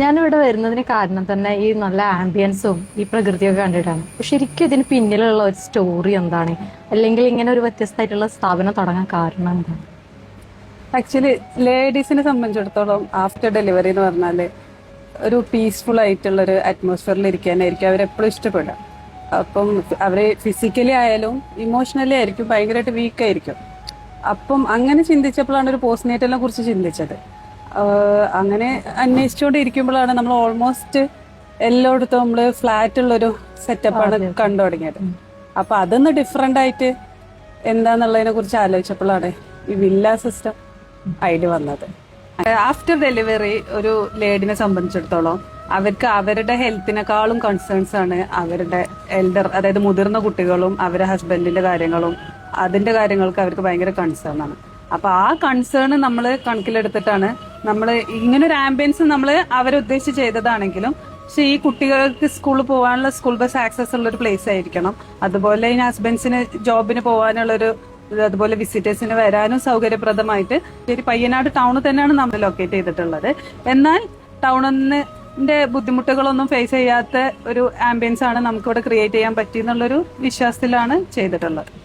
ഞാനിവിടെ വരുന്നതിന് കാരണം തന്നെ ഈ നല്ല ആംബിയൻസും ഈ പ്രകൃതിയൊക്കെ കണ്ടിട്ടാണ്. ശരിക്കും ഇതിന് പിന്നിലുള്ള ഒരു സ്റ്റോറി എന്താണ്? അല്ലെങ്കിൽ ഇങ്ങനെ ഒരു വ്യത്യസ്തമായിട്ടുള്ള സ്ഥാപനം തുടങ്ങാൻ കാരണം എന്താണ്? ആക്ച്വലി ലേഡീസിനെ സംബന്ധിച്ചിടത്തോളം ആഫ്റ്റർ ഡെലിവറി എന്ന് പറഞ്ഞാൽ ഒരു പീസ്ഫുൾ ആയിട്ടുള്ള ഒരു അറ്റ്മോസ്ഫിയറിൽ ഇരിക്കാനായിരിക്കും അവരെപ്പോഴും ഇഷ്ടപ്പെടുക. അപ്പം അവർ ഫിസിക്കലി ആയാലും ഇമോഷണലി ആയിരിക്കും ഭയങ്കരമായിട്ട് വീക്കായിരിക്കും അപ്പം അങ്ങനെ ചിന്തിച്ചപ്പോഴാണ് ഒരു പോസ്റ്റ്നേറ്റലിനെ കുറിച്ച് ചിന്തിച്ചത്. അങ്ങനെ അന്വേഷിച്ചുകൊണ്ട് ഇരിക്കുമ്പോഴാണ് നമ്മൾ ഓൾമോസ്റ്റ് എല്ലായിടത്തും നമ്മൾ ഫ്ലാറ്റ് ഉള്ളൊരു സെറ്റപ്പാണ് കണ്ടു തുടങ്ങിയത്. അപ്പൊ അതൊന്ന് ഡിഫറെന്റ് ആയിട്ട് എന്താന്നുള്ളതിനെ കുറിച്ച് ആലോചിച്ചപ്പോഴാണ് ഈ വില്ല സിസ്റ്റം ഐഡിയ വന്നത്. ആഫ്റ്റർ ഡെലിവറി ഒരു ലേഡിനെ സംബന്ധിച്ചിടത്തോളം അവർക്ക് അവരുടെ ഹെൽത്തിനെക്കാളും കൺസേൺസ് ആണ് അവരുടെ എൽഡർ അതായത് മുതിർന്ന കുട്ടികളും അവരുടെ ഹസ്ബൻഡിന്റെ കാര്യങ്ങളും അതിന്റെ കാര്യങ്ങൾക്ക് അവർക്ക് ഭയങ്കര കൺസേൺ ആണ്. അപ്പൊ ആ കൺസേൺ നമ്മൾ കണക്കിലെടുത്തിട്ടാണ് നമ്മൾ ഇങ്ങനെ ഒരു ആംബിയൻസ് നമ്മൾ അവരുദ്ദേശിച്ച് ചെയ്തതാണെങ്കിലും പക്ഷെ ഈ കുട്ടികൾക്ക് സ്കൂളിൽ പോകാനുള്ള സ്കൂൾ ബസ് ആക്സസ് ഉള്ള ഒരു പ്ലേസ് ആയിരിക്കണം. അതുപോലെ ഇനി ഹസ്ബൻഡ്സിന് ജോബിന് പോകാനുള്ളൊരു അതുപോലെ വിസിറ്റേഴ്സിന് വരാനും സൗകര്യപ്രദമായിട്ട് ശരി പയ്യനാട് ടൗണിൽ തന്നെയാണ് നമ്മൾ ലൊക്കേറ്റ് ചെയ്തിട്ടുള്ളത്. എന്നാൽ ടൗണിന്റെ ബുദ്ധിമുട്ടുകളൊന്നും ഫേസ് ചെയ്യാത്ത ഒരു ആംബിയൻസ് ആണ് നമുക്കിവിടെ ക്രിയേറ്റ് ചെയ്യാൻ പറ്റിയെന്നുള്ളൊരു വിശ്വാസത്തിലാണ് ചെയ്തിട്ടുള്ളത്.